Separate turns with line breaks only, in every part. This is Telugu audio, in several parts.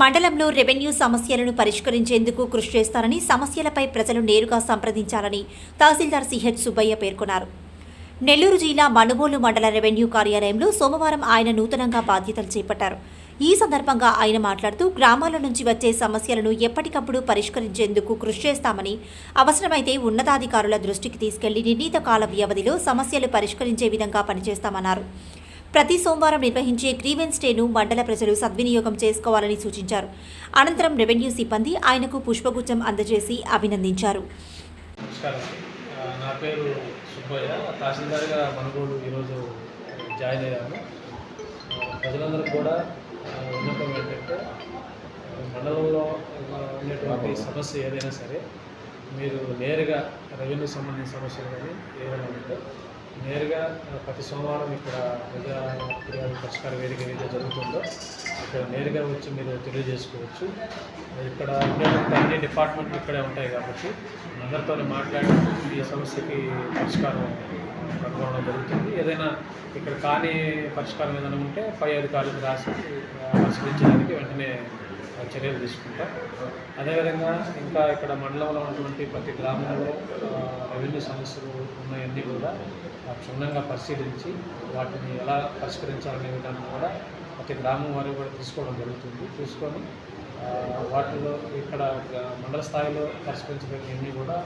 మండలంలో రెవెన్యూ సమస్యలను పరిష్కరించేందుకు కృషి చేస్తారని సమస్యలపై ప్రజలు నేరుగా సంప్రదించాలని తహసీల్దార్ సిహెచ్ సుబ్బయ్య పేర్కొన్నారు. నెల్లూరు జిల్లా మనుబోలు మండల రెవెన్యూ కార్యాలయంలో సోమవారం ఆయన నూతనంగా బాధ్యతలు చేపట్టారు. ఈ సందర్భంగా ఆయన మాట్లాడుతూ గ్రామాల నుంచి వచ్చే సమస్యలను ఎప్పటికప్పుడు పరిష్కరించేందుకు కృషి చేస్తామని అవసరమైతే ఉన్నతాధికారుల దృష్టికి తీసుకెళ్ళి నిర్ణీత కాల వ్యవధిలో సమస్యలు పరిష్కరించే విధంగా పనిచేస్తామన్నారు. ప్రతి సోమవారం నిర్వహించే గ్రీవెన్స్ డేను మండల ప్రజలు సద్వినియోగం చేసుకోవాలని సూచించారు. అనంతరం రెవెన్యూ సిబ్బంది ఆయనకు పుష్పగుచ్చం అందజేసి అభినందించారు.
నా పేరు సుబ్బయ్య. తహసీల్దార్గా మనగోడు ఈరోజు జాయిన్ అయ్యాము ప్రజలందరూ కూడా విన్నపం ఏంటంటే మండలంలో ఉండేటువంటి సమస్య ఏదైనా సరే మీరు నేరుగా రెవెన్యూ సంబంధించిన సమస్యలు కానీ ఏదైనా ఉంటే నేరుగా ప్రతి సోమవారం ఇక్కడ ప్రజా ఫిర్యాదు పరిష్కార వేదిక ఏదైతే జరుగుతుందో ఇక్కడ నేరుగా వచ్చి మీరు తెలియజేసుకోవచ్చు. ఇక్కడ అన్ని డిపార్ట్మెంట్లు ఇక్కడే ఉంటాయి కాబట్టి అందరితో మాట్లాడి ఈ సమస్యకి పరిష్కారం కనుగొనడం జరుగుతుంది. ఏదైనా ఇక్కడ కాని పరిష్కారం ఏదైనా ఉంటే పై అధికారులకు రాసి పరిశీలించడానికి వెంటనే చర్యలు తీసుకుంటాం. అదేవిధంగా ఇంకా ఇక్కడ మండలంలో ఉన్నటువంటి ప్రతి గ్రామంలో రెవెన్యూ సమస్యలు ఉన్నాయన్నీ కూడా క్షుణ్ణంగా పరిశీలించి వాటిని ఎలా పరిష్కరించాలనే విధానం కూడా ప్రతి గ్రామం వారు కూడా తీసుకోవడం జరుగుతుంది. తీసుకొని వాటిలో ఇక్కడ మండల స్థాయిలో పరిష్కరించగలిగినవి కూడా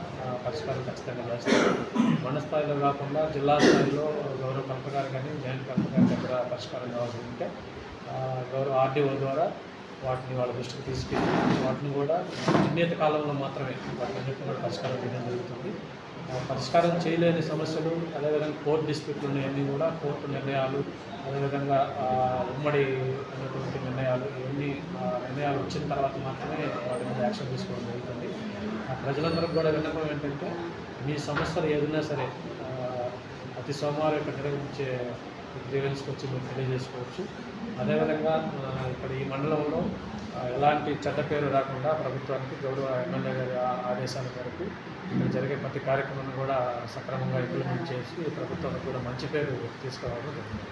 పరిష్కారం ఖచ్చితంగా చేస్తారు మండల స్థాయిలో కాకుండా జిల్లా స్థాయిలో గౌరవ కలెక్టర్ కానీ జాయింట్ కలెక్టర్ దగ్గర పరిష్కారం కావాల్సి ఉంటే గౌరవ ఆర్డీఓ ద్వారా వాటిని వాళ్ళ దృష్టికి తీసుకెళ్ళి వాటిని కూడా నిర్ణీత కాలంలో మాత్రమే వాటిని కూడా పరిష్కారం చేయడం జరుగుతుంది. ఆ, పరిష్కారం చేయలేని సమస్యలు అదేవిధంగా కోర్టు డిస్ప్యూట్లు ఉన్నాయన్నీ కూడా కోర్టు నిర్ణయాలు అదేవిధంగా ఉమ్మడి అనేటువంటి నిర్ణయాలు ఇవన్నీ నిర్ణయాలు వచ్చిన తర్వాత మాత్రమే వాటి మీద యాక్షన్ తీసుకోవడం జరుగుతుంది. ఆ, ప్రజలందరికీ కూడా విన్నపం ఏంటంటే మీ సమస్యలు ఏదైనా సరే ప్రతి సోమవారం ఇక్కడ నిర్వహించే గ్రీవెన్స్కి వచ్చి మీరు తెలియజేసుకోవచ్చు. అదేవిధంగా ఇక్కడ ఈ మండలంలో ఎలాంటి చెడ్డ పేరు రాకుండా ప్రభుత్వానికి గౌరవ ఎమ్మెల్యే గారి ఆదేశాల మేరకు ఇక్కడ జరిగే ప్రతి కార్యక్రమాన్ని కూడా సక్రమంగా ఇంప్లిమెంట్ చేసి ప్రభుత్వానికి కూడా మంచి పేరు తీసుకురావడం జరుగుతుంది.